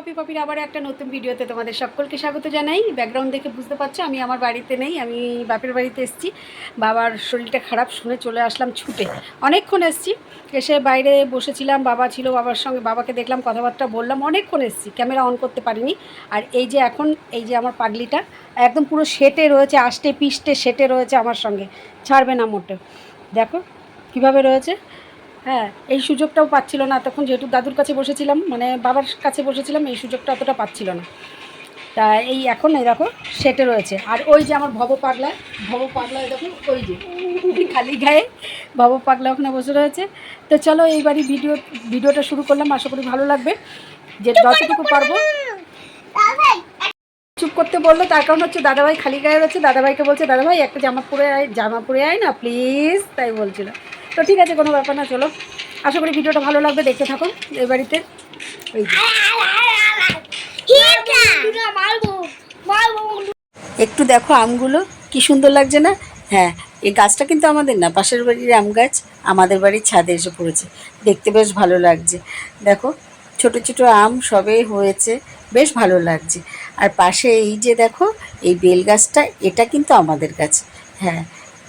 Poppy পপির আবার একটা নতুন ভিডিওতে তোমাদের সকলকে স্বাগত জানাই। ব্যাকগ্রাউন্ড দেখে বুঝতে পারছ, আমি আমার বাড়িতে নেই, আমি বাপের বাড়িতে এসেছি। বাবার শরীরটা খারাপ শুনে চলে আসলাম ছুটে। অনেকক্ষণ এসেছি, এসে বাইরে বসেছিলাম, বাবা ছিল বাবার সঙ্গে, বাবাকে দেখলাম, কথাবার্তা বললাম, অনেকক্ষণ এসেছি ক্যামেরা অন করতে পারিনি। আর এই যে এখন, এই যে আমার পাগলিটা, একদম পুরো সেটে রয়েছে আষ্টে পিষ্টে সেটে রয়েছে আমার সঙ্গে, ছাড়বে না মোটে দেখো, কীভাবে রয়েছে? হ্যাঁ এই সুযোগটাও পাচ্ছিল না। তখন যেহেতু দাদুর কাছে বসেছিলাম মানে বাবার কাছে বসেছিলাম, এই সুযোগটা অতটা পাচ্ছিল না। তা এই এখন এই দেখো, সেটে রয়েছে। আর ওই যে আমার ভব পাগলা ভব পাগলা দেখো, ওই যে, খালি গায়ে ভব পাগলা ওখানে বসে রয়েছে। তো চলো এইবারই ভিডিও, ভিডিওটা শুরু করলাম, আশা করি ভালো লাগবে। যে যতটুকু পারব। চুপ করতে বলল, তার কারণ হচ্ছে দাদাভাই খালি গায়ে রয়েছে। দাদাভাইকে বলছে, দাদাভাই, একটা জামা পরে আয়, জামা পরে আয় না প্লিজ তাই বলছিল। তো ঠিক আছে কোনো ব্যাপার না চলো। আশা করি ভিডিওটা ভালো লাগবে দেখতে থাকো এই বাড়িতে। একটু দেখো আমগুলো কি সুন্দর লাগছে না? হ্যাঁ এই গাছটা কিন্তু আমাদের না পাশের বাড়ির আম গাছ আমাদের বাড়ির ছাদে এসে পড়েছে। দেখতে বেশ ভালো লাগছে। দেখো ছোট ছোট আম সবে হয়েছে বেশ ভালো লাগছে। আর পাশে এই যে দেখো এই বেল গাছটা এটা কিন্তু আমাদের গাছ। হ্যাঁ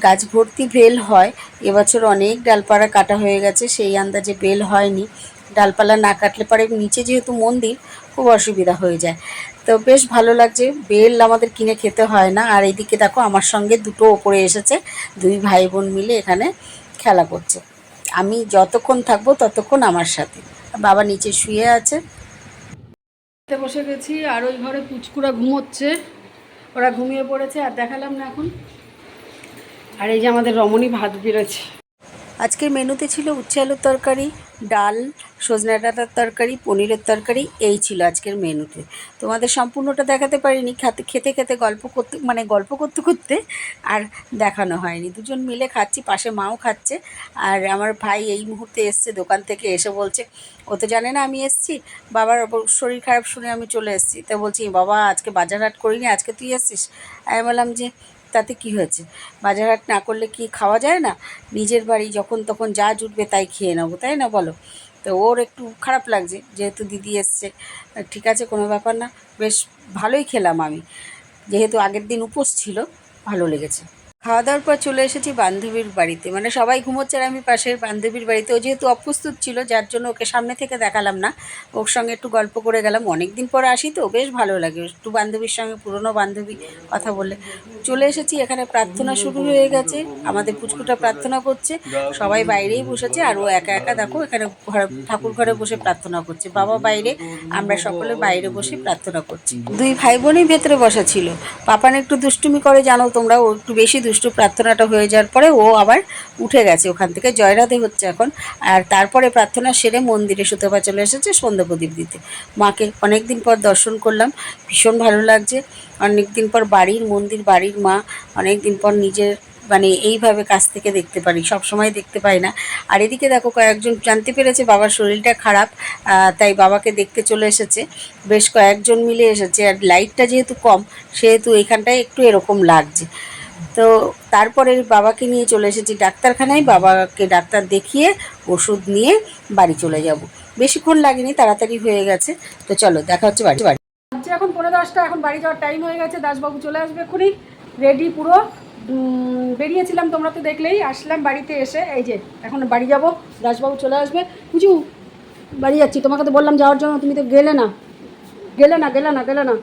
গাছ ভর্তি বেল হয়। এবছর অনেক ডালপালা কাটা হয়ে গেছে, সেই আন্দাজে বেল হয়নি। ডালপালা না কাটলে পরে নিচে যেহেতু মন্দির, খুব অসুবিধা হয়ে যায়। তো বেশ ভালো লাগছে, বেল আমাদের কিনে খেতে হয় না। আর এইদিকে দেখো, আমার সঙ্গে দুটো ওপরে এসেছে, দুই ভাই বোন মিলে এখানে খেলা করছে। আমি যতক্ষণ থাকব ততক্ষণ আমার সাথে। বাবা নিচে শুয়ে আছে। বসে গেছি, আর ওই ঘরে পুচকুরা ঘুমোচ্ছে। ওরা ঘুমিয়ে পড়েছে, আর দেখালাম না এখন। আর এই যে আমাদের রমণী ভাত বেরোচ্ছে। আজকের মেনুতে ছিল উচ্ছে আলুর তরকারি, ডাল, সজনে ডাঁটার তরকারি, পনিরের তরকারি, এই ছিল আজকের মেনুতে। তোমাদের সম্পূর্ণটা দেখাতে পারিনি, খেতে খেতে খেতে গল্প করতে মানে গল্প করতে করতে আর দেখানো হয়নি। দুজন মিলে খাচ্ছি, পাশে মাও খাচ্ছে, আর আমার ভাই এই মুহূর্তে এসছে দোকান থেকে, এসে বলছে, ও তো জানে না আমি এসছি, বাবার শরীর খারাপ শুনে আমি চলে এসেছি। তো বলছি, বাবা, আজকে বাজার হাট করিনি, আজকে তুই এসছিস? আমি বললাম যে তাতে কি হয়েছে? বাজারহাট না করলে কি খাওয়া যায় না? নিজের বাড়ি যখন তখন যা জুটবে তাই খেয়ে নেব, তাই না বলো? তো ওর একটু খারাপ লাগছে, যেহেতু দিদি এসছে। ঠিক আছে, কোনো ব্যাপার না। বেশ ভালোই খেলাম আমি। যেহেতু আগের দিন উপোস ছিল, ভালো লেগেছে। খাওয়া দাওয়ার পর চলে এসেছি বান্ধবীর বাড়িতে। মানে সবাই ঘুমোচ্ছে আর আমি পাশের বান্ধবীর বাড়িতে। ও যেহেতু অপ্রস্তুত ছিল, যার জন্য ওকে সামনে থেকে দেখালাম না। ওর সঙ্গে একটু গল্প করে গেলাম। অনেক দিন পর আসি তো, বেশ ভালো লাগে। একটু বান্ধবীর সঙ্গে, পুরনো বান্ধবী কথা বলে। চলে এসেছি, এখানে প্রার্থনা শুরু হয়ে গেছে। আমাদের পুচকুটা প্রার্থনা করছে। সবাই বাইরেই বসেছে আর ও একা একা দেখো, এখানে ঘরে, ঠাকুর ঘরে বসে প্রার্থনা করছে। বাবা বাইরে, আমরা সকলে বাইরে বসে প্রার্থনা করছি। দুই ভাই বোনই ভেতরে বসা ছিল। পাপান একটু দুষ্টুমি করে, জানো তোমরা, ও একটু বেশি দুষ্টু প্রার্থনাটা হয়ে যাওয়ার পরে ও আবার উঠে গেছে ওখান থেকে। জয়রাধে হচ্ছে এখন। আর তারপরে প্রার্থনা সেরে মন্দিরে সুতপা চলে এসেছে সন্ধ্যা প্রদীপ দিতে। মাকে অনেক দিন পর দর্শন করলাম, ভীষণ ভালো লাগছে। অনেক দিন পর বাড়ির মন্দির, বাড়ির মা অনেক দিন পর নিজের মানে এইভাবে কাছ থেকে দেখতে পারি সব সময় দেখতে পাই না। আর এদিকে দেখো কয়েকজন জানতে পেরেছে বাবার শরীরটা খারাপ তাই বাবাকে দেখতে চলে এসেছে। বেশ কয়েকজন মিলে এসেছে, আর লাইটটা যেহেতু কম, সেহেতু এখানটায় একটু এরকম লাগছে। তো তারপরে বাবাকে নিয়ে চলে এসেছি ডাক্তারখানায়। বাবাকে ডাক্তার দেখিয়ে ওষুধ নিয়ে বাড়ি চলে যাব। বেশিক্ষণ লাগেনি, তাড়াতাড়ি হয়ে গেছে। তো চলো, দেখা হচ্ছে বাড়ি। বাড়ি। এখন পনেরো দশটা, এখন বাড়ি যাওয়ার টাইম হয়ে গেছে, দাসবাবু চলে আসবে এক্ষুনি। রেডি পুরো। বেরিয়েছিলাম তোমরা তো দেখলেই, আসলাম বাড়িতে এসে, এই যে, এখন বাড়ি যাব, দাসবাবু চলে আসবে। পুজু বাড়ি যাচ্ছি, তোমাকে তো বললাম যাওয়ার জন্য, তুমি তো গেলে না। গেলে না গেলে না গেলে না।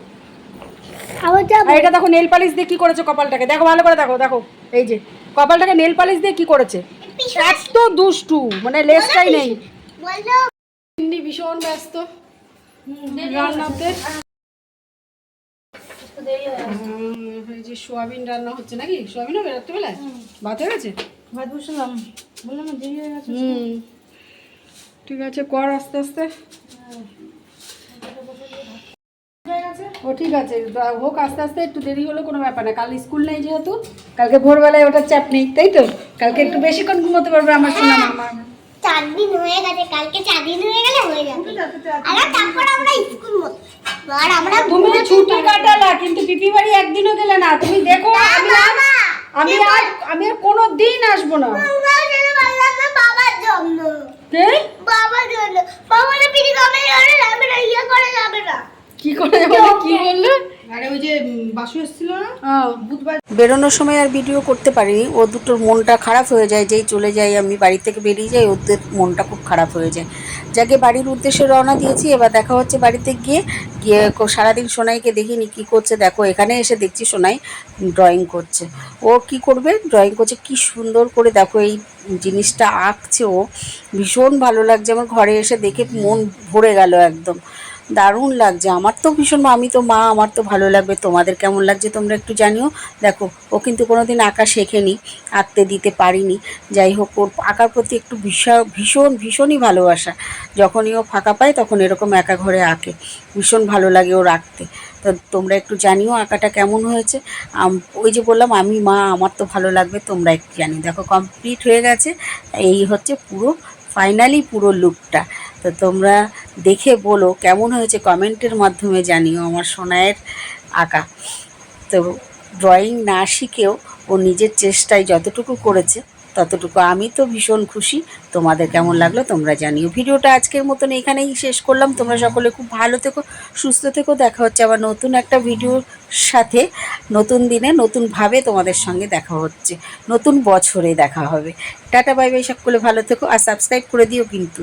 আর এটা দেখো নেল পালিশ দিয়ে কি করেছে কপালটাকে? দেখো ভালো করে দেখো দেখো এই যে কপালটাকে নেল পালিশ দিয়ে কি করেছে? এত দুষ্টু মানে লেসটাই নেই। বলল ভীষণ ব্যস্ত। রান্নাতে? এই যে সোয়াবিন রান্না হচ্ছে নাকি? সোয়াবিনও বেরোতে বেলায় ভাত হয়ে গেছে? ভাত বসালাম। বললাম দেরি হয়ে গেছে হুম। ঠিক আছে কর আস্তে আস্তে। ও ঠিক আছে। হোক আস্তে আস্তে একটু দেরি হলে কোনো ব্যাপার না। কাল স্কুল নেই যেহেতু কালকে ভোরবেলায় ওটার চাপ নেই তাই তো? কালকে একটু বেশিক্ষণ ঘুমোতে পারবে আমার শোনা মামা চার দিন হয়ে গেছে কালকে চার দিন হয়ে গেলে হয়ে যাবে। আর তারপর আমরা স্কুল আর আমরা তুমি ছুটি কাটালা কিন্তু পিপি বাড়ি একদিনও গেলে না। তুমি দেখো আমি আর আমি আর আমি আর কোনো দিন আসব না। বাবার জন্য কে? বাবার জন্য। বাবার পিঠে কমে যাবে যাবে না ইয়ে করে যাবে না। কি করে কি বললে? আরে ওই যে বাসু এসেছিল না? বুধবার বেরোনোর সময় আর ভিডিও করতে পারিনি। ও দুটোর মনটা খারাপ হয়ে যায় যেই চলে যাই আমি বাড়ি থেকে বেরিয়ে যাই ওদের মনটা খুব খারাপ হয়ে যায়। যাকে বাড়ির উদ্দেশ্যে রওনা দিয়েছি এবার দেখা হচ্ছে বাড়িতে গিয়ে গিয়ে সারাদিন সোনাইকে দেখিনি কি করছে দেখো এখানে এসে দেখছি সোনাই ড্রয়িং করছে। ও কি করবে? ড্রয়িং করছে কি সুন্দর করে দেখো এই জিনিসটা আঁকছে ও। ভীষণ ভালো লাগছে আমার ঘরে এসে দেখে মন ভরে গেল একদম। দারুণ লাগছে। আমার তো ভীষণ আমি তো মা, আমার তো ভালো লাগবে। তোমাদের কেমন লাগছে তোমরা একটু জানিও। দেখো, ও কিন্তু কোনোদিন আঁকা শেখেনি, আঁকতে দিতে পারিনি। যাই হোক, ওর আঁকার প্রতি একটু ভীষণ ভীষণ, ভীষণই ভালোবাসা। যখনই ও ফাঁকা পায়, তখন এরকম একা ঘরে আঁকে। ভীষণ ভালো লাগে ওর আঁকতে। তো তোমরা একটু জানিও আঁকাটা কেমন হয়েছে। ওই যে বললাম, আমি মা, আমার তো ভালো লাগবে, তোমরা একটু জানি দেখো কমপ্লিট হয়ে গেছে। এই হচ্ছে পুরো ফাইনালি পুরো লুকটা। তো তোমরা দেখে বলো, কেমন হয়েছে কমেন্টের মাধ্যমে জানিও আমার সোনায়ের আঁকা। তো ড্রয়িং না শিখেও ও নিজের চেষ্টায় যতটুকু করেছে ততটুকু আমি তো ভীষণ খুশি। তোমাদের কেমন লাগল তোমরা জানিও। ভিডিওটা আজকের মতন এখানেই শেষ করলাম। তোমরা সকলে খুব ভালো থেকো, সুস্থ থেকো। দেখা হচ্ছে আবার নতুন একটা ভিডিওর সাথে। নতুন দিনে, নতুনভাবে তোমাদের সঙ্গে দেখা হচ্ছে। নতুন বছরে দেখা হবে। Tata, bye bye. সকলে ভালো থেকো। আর সাবস্ক্রাইব করে দিও কিন্তু।